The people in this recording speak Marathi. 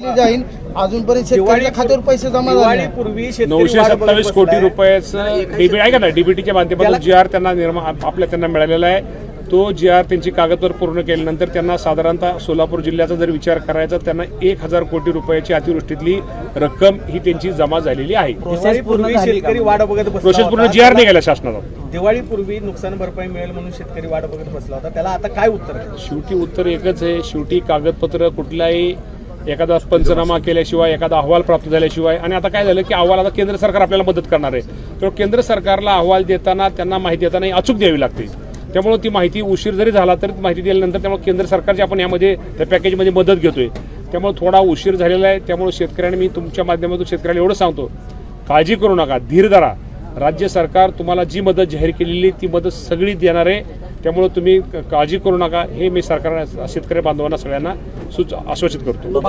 जाईल. अजूनपर्यंत शेतकऱ्याच्या खात्यावर पैसे जमा झाले नऊशे सत्तावीस कोटी. रुपयाचं डीबी ऐका ना डीबीटीच्या माध्यमातून जी आर त्यांना निर्मा आपल्या त्यांना मिळालेला आहे. तो जी आर त्यांची कागदपत्र पूर्ण केल्यानंतर त्यांना साधारणतः सोलापूर जिल्ह्याचा जर विचार करायचा तर त्यांना एक हजार कोटी रुपयाची अतिवृष्टीतली रक्कम ही त्यांची जमा झालेली आहे. शेतकरी वाट बघत बसला प्रोसेस पूर्ण. जी आर निघाला शासनाचा. दिवाळीपूर्वी नुकसान भरपाई मिळेल म्हणून शेतकरी वाट बघत बसला होता. त्याला आता काय उत्तर आहे? शेवटी उत्तर एकच आहे. शेवटी कागदपत्र कुठलाही एखादा पंचनामा केल्याशिवाय एखादा अहवाल प्राप्त झाल्याशिवाय आणि आता काय झालं की अहवाल आता केंद्र सरकार आपल्याला मदत करणार आहे. तर केंद्र सरकारला अहवाल देताना त्यांना माहिती देताना ही अचूक द्यावी लागते. त्यामुळे ती माहिती उशीर जरी झाला तरी माहिती दिल्यानंतर त्यामुळे केंद्र सरकारची आपण यामध्ये त्या पॅकेजमध्ये मदत घेतोय. त्यामुळे थोडा उशीर झालेला आहे. त्यामुळे शेतकऱ्यांनी मी तुमच्या माध्यमातून शेतकऱ्याला एवढं सांगतो काळजी करू नका धीर धरा. राज्य सरकार तुम्हाला जी मदत जाहीर केलेली ती मदत सगळी देणार आहे. त्यामुळे तुम्ही काळजी करू नका. हे मी सरकार शेतकरी बांधवांना सगळ्यांना सुच आश्वासित करतो.